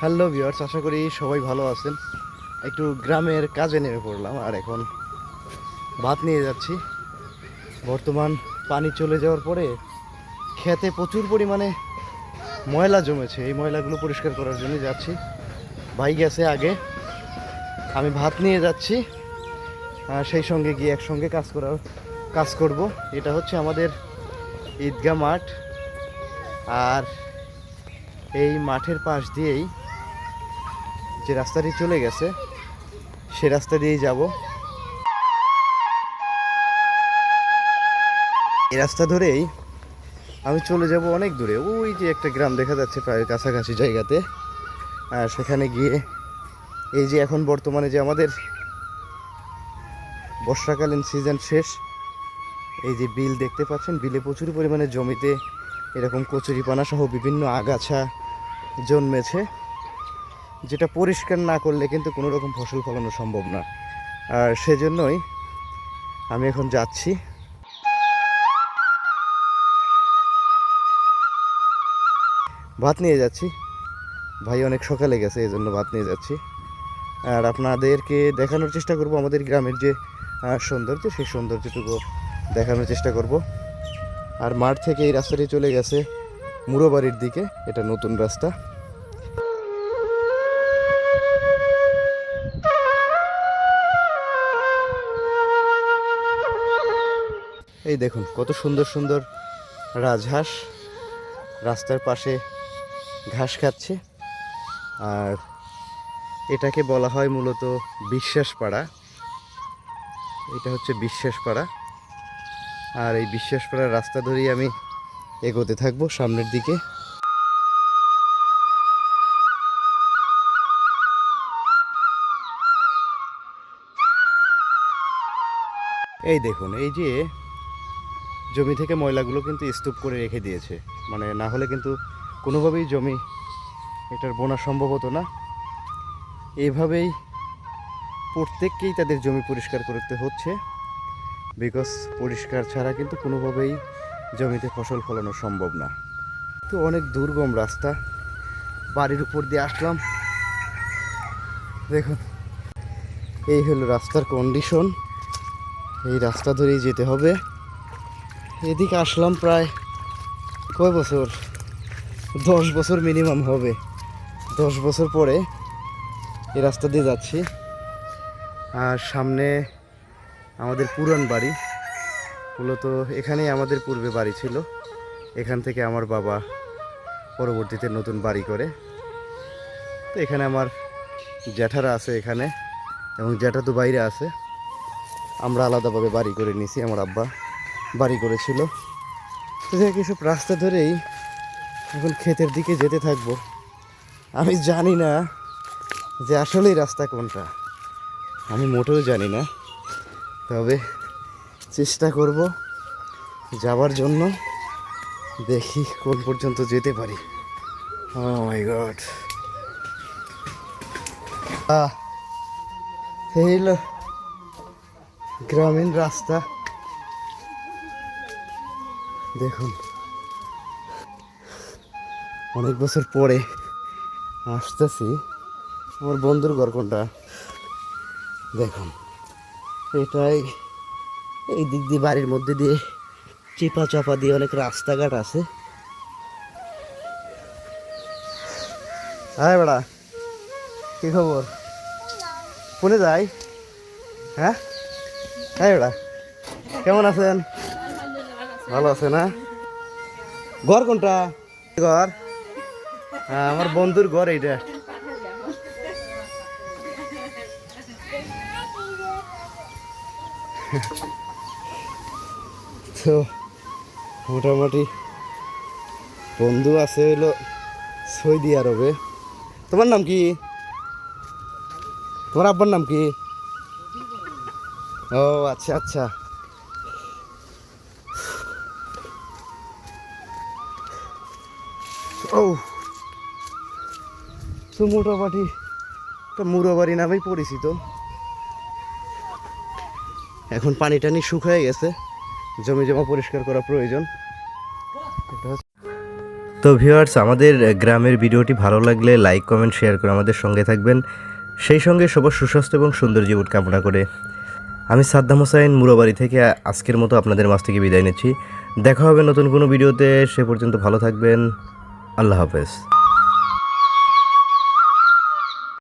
Hello viewers আশা করি সবাই ভালো আছেন। একটু গ্রামের কাজে নেমে পড়লাম, আর এখন ভাত নিয়ে যাচ্ছি। বর্তমান পানি চলে যাওয়ার পরে খেতে প্রচুর পরিমাণে ময়লা জমেছে। এই ময়লাগুলো পরিষ্কার করার জন্য যাচ্ছি। ভাই গেছে আগে। আমি ভাত নিয়ে যাচ্ছি। সেই সঙ্গে গিয়ে একসঙ্গে কাজ করার, কাজ করব। এটা হচ্ছে আমাদের ঈদগা মাঠ। আর এই মাঠের পাশ দিয়েই যে রাস্তাটি চলে গেছে, সে রাস্তা দিয়েই যাব। এই রাস্তা ধরেই আমি চলে যাব অনেক দূরে। ওই যে একটা গ্রাম দেখা যাচ্ছে প্রায় কাছাকাছি জায়গাতে। আর সেখানে গিয়ে এই যে এখন বর্তমানে যে আমাদের বর্ষাকালীন সিজন শেষ, এই যে বিল দেখতে পাচ্ছেন, বিলে প্রচুর পরিমাণে জমিতে এরকম কচুরিপানা সহ বিভিন্ন আগাছা জন্মেছে। যেটা পরিষ্কার না করলে কিন্তু কোনো রকম ফসল ফলানো সম্ভব না। আর সেজন্যই আমি এখন যাচ্ছি। ভাত নিয়ে যাচ্ছি। ভাই অনেক সকালে গেছে এই জন্য ভাত নিয়ে যাচ্ছি। আর আপনাদেরকে দেখানোর চেষ্টা করব আমাদের গ্রামের যে সৌন্দর্য, সেই সৌন্দর্যটুকু দেখানোর চেষ্টা করব। আর মাঠ থেকে এই রাস্তাটি চলে গেছে মুরোবাড়ির দিকে, এটা নতুন রাস্তা। এই দেখুন, কত সুন্দর সুন্দর রাজহাঁস রাস্তার পাশে ঘাস খাচ্ছে। আর এটাকে বলা হয় মূলত বিশ্বাসপাড়া। এটা হচ্ছে বিশ্বাসপাড়া। আর এই বিশ্বাসপাড়ার রাস্তা ধরেই আমি এগোতে থাকব সামনের দিকে। এই দেখুন, এই যে জমি থেকে ময়লাগুলো কিন্তু স্তূপ করে রেখে দিয়েছে। মানে না হলে কিন্তু কোনোভাবেই জমি এটার বোনা সম্ভব হতো না। এইভাবেই প্রত্যেককেই তাদের জমি পরিষ্কার করতে হচ্ছে। বিকজ পরিষ্কার ছাড়া কিন্তু কোনোভাবেই জমিতে ফসল ফলানো সম্ভব না। তো অনেক দুর্গম রাস্তা। বাড়ির উপর দিয়ে আসলাম। দেখুন, এই হলো রাস্তার কন্ডিশন এই রাস্তা ধরেই যেতে হবে। এদিকে আসলাম প্রায় কয় বছর? দশ বছর মিনিমাম হবে। দশ বছর পরে এই রাস্তা দিয়ে যাচ্ছি। আর সামনে আমাদের পুরান বাড়ি। মূলত এখানেই আমাদের পূর্বে বাড়ি ছিল। এখান থেকে আমার বাবা পরবর্তীতে নতুন বাড়ি করে। তো এখানে আমার জ্যাঠারা আছে এখানে এবং জ্যাঠা তো বাইরে আছে। আমরা আলাদাভাবে বাড়ি করে নিয়েছি, আমার আব্বা। বাড়ি করেছিল। তো হোক, এসব রাস্তা ধরেই এখন ক্ষেতের দিকে যেতে থাকব। আমি জানি না যে আসলেই রাস্তা কোনটা। আমি মোটেও জানি না। তবে চেষ্টা করব যাওয়ার জন্য। দেখি কোন পর্যন্ত যেতে পারি। মাই গড এই গ্রামীণ রাস্তা। দেখুন, অনেক বছর পরে আসতেছি। আমার বন্ধুর ঘর কোনটা? দেখুন, এটাই এই দিক দিয়ে বাড়ির মধ্যে দিয়ে চেপা চাপা দিয়ে অনেক রাস্তাঘাট আছে। হ্যাঁ বেড়া, কী খবর? কোনে যাই হ্যাঁ? হ্যাঁ বেড়া, কেমন আছেন? ভালো আছে না? ঘর কোনটা? ঘর? হ্যাঁ আমার বন্ধুর ঘর এইটা। তো, মোটামুটি বন্ধু আছে হইল সৌদি আরবে। তোমার নাম কি? তোমার আব্বার নাম কি? ও আচ্ছা আচ্ছা। ও। তো মোটামুটি একটা মুড়োবাড়ি নামেই পরিচিত। এখন পানি টানি শুকায় গেছে, জমি জমা পরিষ্কার করা প্রয়োজন। তো ভিউয়ার্স, আমাদের গ্রামের ভিডিওটি ভালো লাগলে লাইক, কমেন্ট, শেয়ার করে আমাদের সঙ্গে থাকবেন। সেই সঙ্গে সবার সুস্বাস্থ্য এবং সুন্দর জীবন কামনা করে। আমি সাদ্দাম হোসাইন মুরাবাড়ি থেকে আজকের মতো আপনাদের মাছ থেকে বিদায় নিচ্ছি। দেখা হবে নতুন কোনো ভিডিওতে, সে পর্যন্ত ভালো থাকবেন। আল্লাহ হাফেজ।